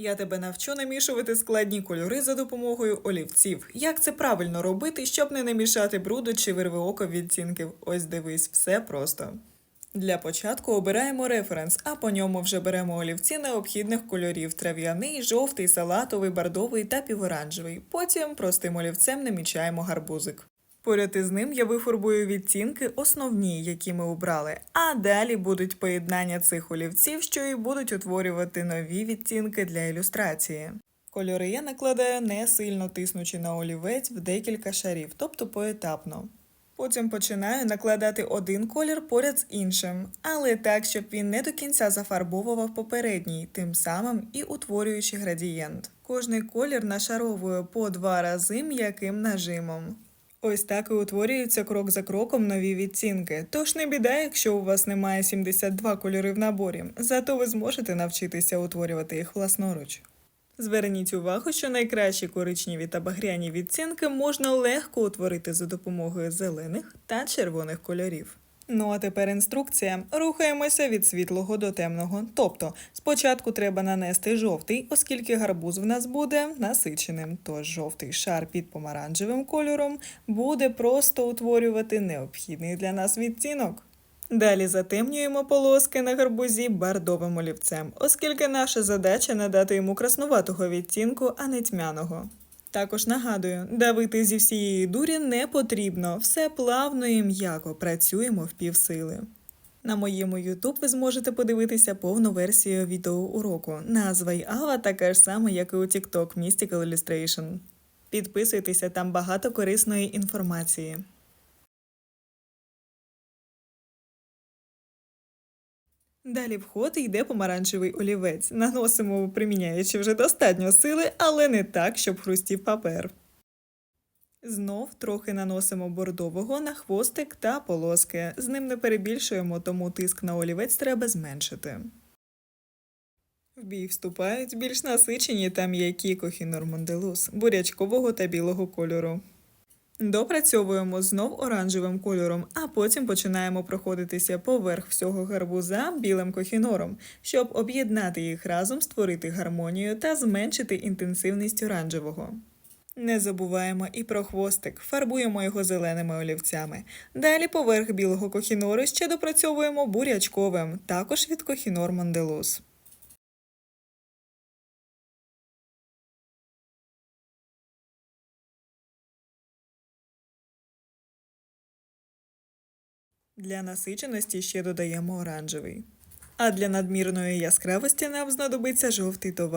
Я тебе навчу намішувати складні кольори за допомогою олівців. Як це правильно робити, щоб не намішати бруду чи вирви око відтінків? Ось дивись, все просто. Для початку обираємо референс, а по ньому вже беремо олівці необхідних кольорів: трав'яний, жовтий, салатовий, бордовий та піворанжевий. Потім простим олівцем намічаємо гарбузик. Поряд із ним я вифарбую відтінки основні, які ми обрали, а далі будуть поєднання цих олівців, що і будуть утворювати нові відтінки для ілюстрації. Кольори я накладаю не сильно тиснучи на олівець в декілька шарів, тобто поетапно. Потім починаю накладати один колір поряд з іншим, але так, щоб він не до кінця зафарбовував попередній, тим самим і утворюючи градієнт. Кожний колір нашаровую по два рази м'яким нажимом. Ось так і утворюються крок за кроком нові відцінки. Тож не біда, якщо у вас немає 72 кольори в наборі, зато ви зможете навчитися утворювати їх власноруч. Зверніть увагу, що найкращі коричневі та багряні відцінки можна легко утворити за допомогою зелених та червоних кольорів. Ну а тепер інструкція. Рухаємося від світлого до темного. Тобто, спочатку треба нанести жовтий, оскільки гарбуз в нас буде насиченим. Тож жовтий шар під помаранчевим кольором буде просто утворювати необхідний для нас відтінок. Далі затемнюємо полоски на гарбузі бордовим олівцем, оскільки наша задача надати йому краснуватого відтінку, а не тьмяного. Також нагадую, давити зі всієї дурі не потрібно, все плавно і м'яко працюємо в півсили. На моєму YouTube ви зможете подивитися повну версію відеоуроку. Назва й ава така ж сама, як і у TikTok Mystical Illustration. Підписуйтеся, там багато корисної інформації. Далі в ход йде помаранчевий олівець. Наносимо, приміняючи вже достатньо сили, але не так, щоб хрустів папер. Знов трохи наносимо бордового на хвостик та полоски. З ним не перебільшуємо, тому тиск на олівець треба зменшити. В бій вступають більш насичені та м'які кохінор монделус бурячкового та білого кольору. Допрацьовуємо знов оранжевим кольором, а потім починаємо проходитися поверх всього гарбуза білим кохінором, щоб об'єднати їх разом, створити гармонію та зменшити інтенсивність оранжевого. Не забуваємо і про хвостик, фарбуємо його зеленими олівцями. Далі поверх білого кохінору ще допрацьовуємо бурячковим, також від кохінор Монделус. Для насиченості ще додаємо оранжевий. А для надмірної яскравості нам знадобиться жовтий товар.